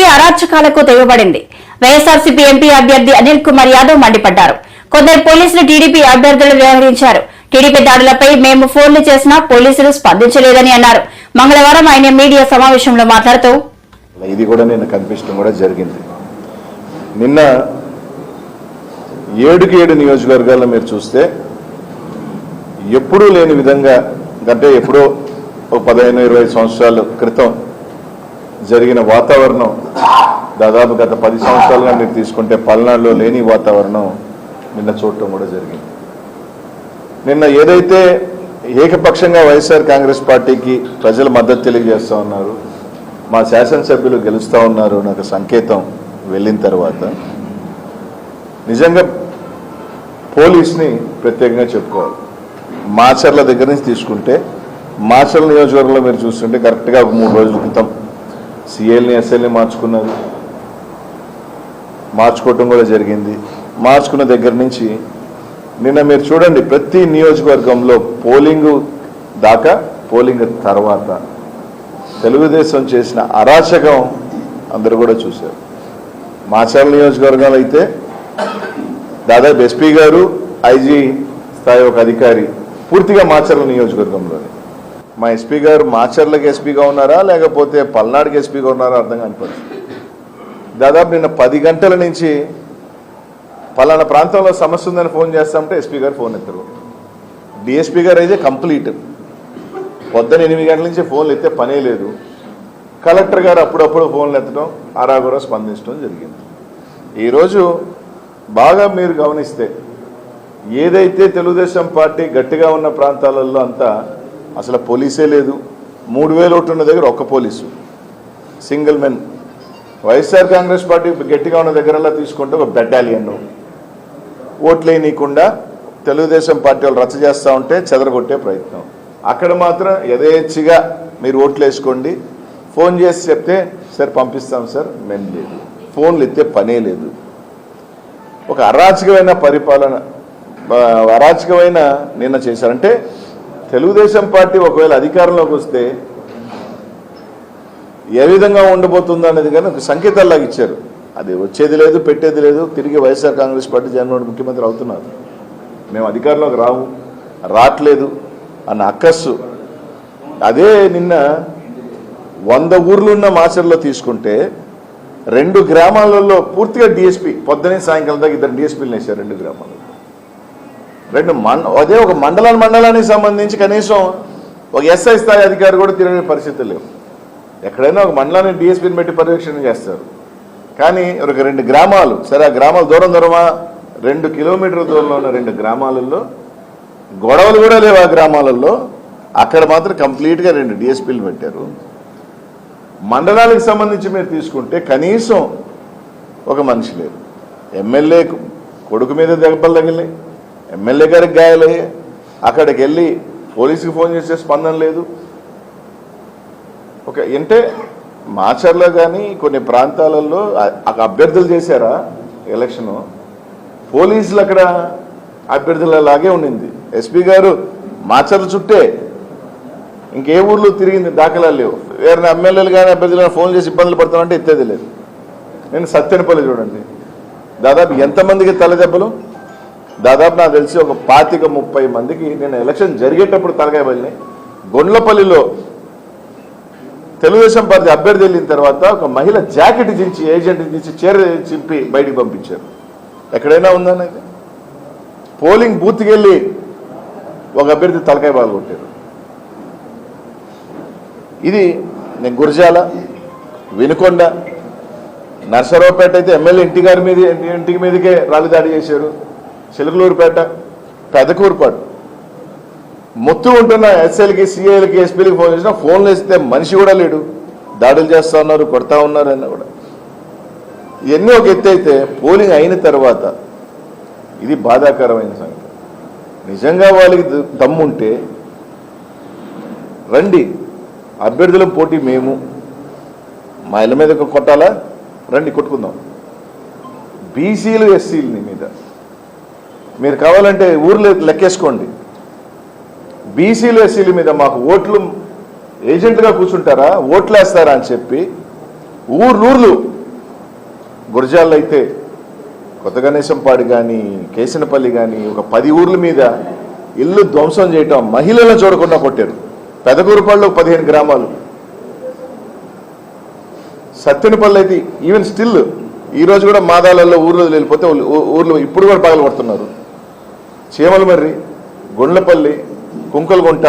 TDP అరాచకాలకు తెగబడింది. YSRCP MP అభ్యర్థి అనిల్ కుమార్ యాదవ్ మండిపడ్డారు. కొందరు పోలీసులు టీడీపీ అభ్యర్థులు వ్యవహరించారు. టీడీపీ దాడులపై మేము ఫోన్లు చేసినా పోలీసులు స్పందించలేదని అన్నారు. మంగళవారం ఆయన మీడియా సమావేశంలో మాట్లాడుతూ ఇది కూడా నేను కనిపించడం కూడా జరిగింది. నిన్న ఏడుకి ఏడు నియోజకవర్గాల్లో మీరు చూస్తే ఎప్పుడూ లేని విధంగా అంటే ఎప్పుడో ఒక పదిహేను ఇరవై సంవత్సరాల క్రితం జరిగిన వాతావరణం దాదాపు గత పది సంవత్సరాలుగా మీరు తీసుకుంటే పల్నాడులో లేని వాతావరణం నిన్న చూడటం కూడా జరిగింది. నిన్న ఏదైతే ఏకపక్షంగా వైఎస్ఆర్ కాంగ్రెస్ పార్టీకి ప్రజలు మద్దతు తెలియజేస్తా ఉన్నారు మా శాసనసభ్యులు గెలుస్తూ ఉన్నారు నాకు సంకేతం వెళ్ళిన తర్వాత నిజంగా పోలీస్ని ప్రత్యేకంగా చెప్పుకోవాలి. మాచర్ల దగ్గర నుంచి తీసుకుంటే మాచర్ల నియోజకవర్గంలో మీరు చూస్తుంటే కరెక్ట్గా ఒక మూడు రోజుల క్రితం సిఎల్ని ఎస్ఎల్ని మార్చుకున్నారు మార్చుకోవటం కూడా జరిగింది. మార్చుకున్న దగ్గర నుంచి నిన్న మీరు చూడండి ప్రతి నియోజకవర్గంలో పోలింగ్ దాకా పోలింగ్ తర్వాత తెలుగుదేశం చేసిన అరాచకం అందరూ కూడా చూశారు. మాచాల నియోజకవర్గంలో అయితే దాదాపు ఎస్పీ గారు ఐజీ స్థాయి ఒక అధికారి పూర్తిగా మాచర్ల నియోజకవర్గంలోనే. మా ఎస్పీ గారు మాచర్లకు ఎస్పీగా ఉన్నారా లేకపోతే పల్నాడుకి ఎస్పీగా ఉన్నారా అర్థం కానిపడదు దాదాపు నిన్న పది గంటల నుంచి పలానా ప్రాంతంలో సమస్య ఉందని ఫోన్ చేస్తామంటే ఎస్పీ గారు ఫోన్ ఎత్తరు. డిఎస్పీ గారు అయితే కంప్లీట్. పొద్దున ఎనిమిది గంటల నుంచి ఫోన్లు ఎత్తే పనే లేదు. కలెక్టర్ గారు అప్పుడప్పుడు ఫోన్లు ఎత్తడం ఆరాగురా స్పందించడం జరిగింది. ఈరోజు బాగా మీరు గమనిస్తే ఏదైతే తెలుగుదేశం పార్టీ గట్టిగా ఉన్న ప్రాంతాలలో అంతా అసలు పోలీసే లేదు. మూడు వేలు ఒకటి ఉన్న దగ్గర ఒక్క police. Single men YSR Congress party గట్టిగా ఉన్న దగ్గరలా తీసుకుంటే ఒక బెటాలియన్ ఓట్లేనియకుండా తెలుగుదేశం పార్టీ వాళ్ళు రచ్చ చేస్తూ ఉంటే చెదరగొట్టే ప్రయత్నం. అక్కడ మాత్రం యథేచ్ఛగా మీరు ఓట్లు వేసుకోండి. ఫోన్ చేసి చెప్తే సార్ పంపిస్తాం సార్. మేము లేదు. ఫోన్లు ఎత్తే పనే లేదు. ఒక అరాచకమైన పరిపాలన అరాచకమైన నిన్న చేశారంటే తెలుగుదేశం పార్టీ ఒకవేళ అధికారంలోకి వస్తే ఏ విధంగా ఉండబోతుందో అనేది కానీ ఒక సంకేతాల్లాగా ఇచ్చారు. అది వచ్చేది లేదు పెట్టేది లేదు. తిరిగి వైఎస్ఆర్ కాంగ్రెస్ పార్టీ జగన్మోహన్ ముఖ్యమంత్రి అవుతున్నారు. మేము అధికారంలోకి రావు రావట్లేదు అన్న అక్కస్సు. అదే నిన్న వంద ఊర్లున్న మాచర్లో తీసుకుంటే రెండు గ్రామాలలో పూర్తిగా డిఎస్పీ పొద్దునే సాయంకాలం దాకా ఇద్దరు డిఎస్పీలు వేశారు రెండు గ్రామాలు. రెండు మండ అదే ఒక మండలాల మండలానికి సంబంధించి కనీసం ఒక ఎస్ఐ స్థాయి అధికారి కూడా తిరగని పరిస్థితి లేవు. ఎక్కడైనా ఒక మండలాన్ని డిఎస్పీని పెట్టి పర్యవేక్షణ చేస్తారు. కానీ ఒక రెండు గ్రామాలు సరే ఆ గ్రామాలు దూరం దూరమా? రెండు కిలోమీటర్ల దూరంలో ఉన్న రెండు గ్రామాలలో గొడవలు కూడా లేవు ఆ గ్రామాలలో. అక్కడ మాత్రం కంప్లీట్గా రెండు డిఎస్పీలు పెట్టారు. మండలానికి సంబంధించి మీరు తీసుకుంటే కనీసం ఒక మనిషి లేదు ఎమ్మెల్యే కొడుకు మీద దెబ్బలు తగిలినాయి. ఎమ్మెల్యే గారికి గాయాలయ్యాయి అక్కడికి వెళ్ళి పోలీసుకి ఫోన్ చేసే స్పందన లేదు. ఒక అంటే మాచర్లో కానీ కొన్ని ప్రాంతాలలో అక్కడ అభ్యర్థులు చేశారా ఎలక్షన్? పోలీసులు అక్కడ అభ్యర్థులలాగే ఉండింది. ఎస్పీ గారు మాచర్ల చుట్టే ఇంకే ఊర్లో తిరిగింది దాఖలాలు లేవు. వేరే ఎమ్మెల్యేలు కానీ అభ్యర్థులు కానీ ఫోన్ చేసి ఇబ్బందులు పడతామంటే ఎత్తేది లేదు. నేను సత్యనపల్లి చూడండి. దాదాపు ఎంతమందికి తలదెబ్బలు? దాదాపు నాకు తెలిసి ఒక పాతిక ముప్పై మందికి నేను ఎలక్షన్ జరిగేటప్పుడు తలకాయ బలిని గొండ్లపల్లిలో తెలుగుదేశం పార్టీ అభ్యర్థి వెళ్ళిన తర్వాత ఒక మహిళ జాకెట్ దించి ఏజెంట్ దించి చీర చింపి బయటికి పంపించారు. ఎక్కడైనా ఉందనేది పోలింగ్ బూత్కి వెళ్ళి ఒక అభ్యర్థి తలకాయ బాగా కొట్టారు. ఇది నేను గురజాల వినుకొండ నర్సరావుపేట అయితే ఎమ్మెల్యే ఇంటి గారి మీద ఇంటికి మీదకే రాళ్ళు దాడి చేశారు. చిలకలూరుపేట పెదకూరుపాటు మొత్తు ఉంటున్న ఎస్ఎల్కి సిఐలకి ఎస్పీలకి ఫోన్ చేసినా ఫోన్లు వేస్తే మనిషి కూడా లేడు. దాడులు చేస్తా ఉన్నారు కొడతా ఉన్నారు అన్న కూడా. ఇవన్నీ ఒక ఎత్తు అయితే పోలింగ్ అయిన తర్వాత ఇది బాధాకరమైన సంగతి. నిజంగా వాళ్ళకి దమ్ముంటే రండి అభ్యర్థుల పోటీ మేము. మా ఇళ్ళ మీద కొట్టాలా? రండి కొట్టుకుందాం. బీసీలు ఎస్సీలని మీద. మీరు కావాలంటే ఊర్లో లెక్కేసుకోండి. బీసీలు ఎస్సీల మీద మాకు ఓట్లు ఏజెంట్గా కూర్చుంటారా? ఓట్లు వేస్తారా అని చెప్పి ఊర్లూర్లు గురజాల్లో అయితే కొత్త గణేశంపాడు కానీ కేసినపల్లి కానీ ఒక పది ఊర్ల మీద ఇల్లు ధ్వంసం చేయటం మహిళలను చూడకుండా కొట్టారు. పెదకూరుపాడులో పదిహేను గ్రామాలు. సత్తెనపల్లి అయితే ఈవెన్ స్టిల్ ఈరోజు కూడా మాదాలలో ఊర్లో వెళ్ళిపోతే ఊర్లో ఇప్పుడు కూడా పగలు పడుతున్నారు చీమలమర్రి గుండ్లపల్లి కుంకలగుంట